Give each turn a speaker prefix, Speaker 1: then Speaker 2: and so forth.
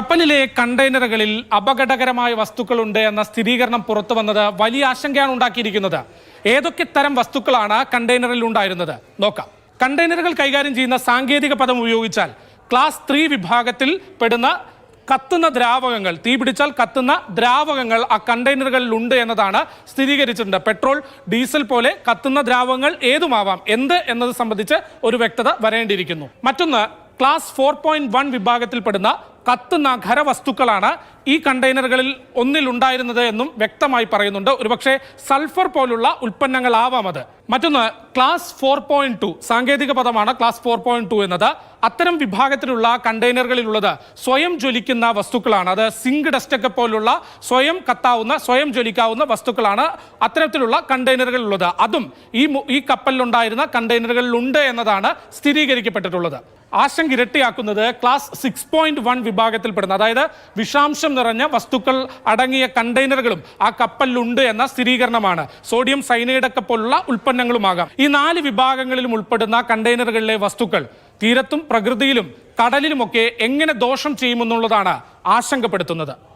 Speaker 1: കപ്പലിലെ കണ്ടെയ്നറുകളിൽ അപകടകരമായ വസ്തുക്കളുണ്ട് എന്ന സ്ഥിരീകരണം പുറത്തു വന്നത് വലിയ ആശങ്കയാണ് ഉണ്ടാക്കിയിരിക്കുന്നത്. ഏതൊക്കെ തരം വസ്തുക്കളാണ് കണ്ടെയ്നറിൽ ഉണ്ടായിരുന്നത്? നോക്കാം. കണ്ടെയ്നറുകൾ കൈകാര്യം ചെയ്യുന്ന സാങ്കേതിക പദം ഉപയോഗിച്ചാൽ ക്ലാസ് ത്രീ വിഭാഗത്തിൽ പെടുന്ന കത്തുന്ന ദ്രാവകങ്ങൾ തീപിടിച്ചാൽ കത്തുന്ന ദ്രാവകങ്ങൾ ആ കണ്ടെയ്നറുകളിൽ ഉണ്ട് എന്നതാണ് സ്ഥിരീകരിച്ചിട്ടുണ്ട്. പെട്രോൾ ഡീസൽ പോലെ കത്തുന്ന ദ്രാവകങ്ങൾ ഏതുമാവാം? എന്ത് എന്നത് സംബന്ധിച്ച് ഒരു വ്യക്തത വരേണ്ടിയിരിക്കുന്നു. മറ്റൊന്ന് ക്ലാസ് ഫോർ പോയിന്റ് വൺ വിഭാഗത്തിൽപ്പെടുന്ന കത്തുന്ന ഖരവസ്തുക്കളാണ് ഈ കണ്ടെയ്നറുകളിൽ ഒന്നിലുണ്ടായിരുന്നത് എന്നും വ്യക്തമായി പറയുന്നുണ്ട്. ഒരുപക്ഷെ സൾഫർ പോലുള്ള ഉൽപ്പന്നങ്ങളാവാം അത്. മറ്റൊന്ന് ക്ലാസ് ഫോർ പോയിന്റ് ടു സാങ്കേതിക പദമാണ് ക്ലാസ് ഫോർ പോയിന്റ് ടു എന്നത്. അത്തരം വിഭാഗത്തിലുള്ള കണ്ടെയ്നറുകളിലുള്ളത് സ്വയം ജ്വലിക്കുന്ന വസ്തുക്കളാണ്. അത് സിങ്ക് ഡസ്റ്റൊക്കെ പോലുള്ള സ്വയം കത്താവുന്ന സ്വയം ജ്വലിക്കാവുന്ന വസ്തുക്കളാണ് അത്തരത്തിലുള്ള കണ്ടെയ്നറുകളിലുള്ളത്. അതും ഈ ഈ കപ്പലിലുണ്ടായിരുന്ന കണ്ടെയ്നറുകളിലുണ്ട് എന്നതാണ് സ്ഥിരീകരിക്കപ്പെട്ടിട്ടുള്ളത്. ആശങ്ക ഇരട്ടിയാക്കുന്നത് ക്ലാസ് സിക്സ് പോയിന്റ് വൺ വിഭാഗത്തിൽപ്പെടുന്ന അതായത് വിഷാംശം നിറഞ്ഞ വസ്തുക്കൾ അടങ്ങിയ കണ്ടെയ്നറുകളും ആ കപ്പലിലുണ്ട് എന്ന സ്ഥിരീകരണമാണ്. സോഡിയം സൈനൈഡൊക്കെ പോലുള്ള ഉൽപ്പന്നങ്ങളുമാകാം. ഈ നാല് വിഭാഗങ്ങളിലും ഉൾപ്പെടുന്ന കണ്ടെയ്നറുകളിലെ വസ്തുക്കൾ തീരത്തും പ്രകൃതിയിലും കടലിലുമൊക്കെ എങ്ങനെ ദോഷം ചെയ്യുമെന്നുള്ളതാണ് ആശങ്കപ്പെടുത്തുന്നത്.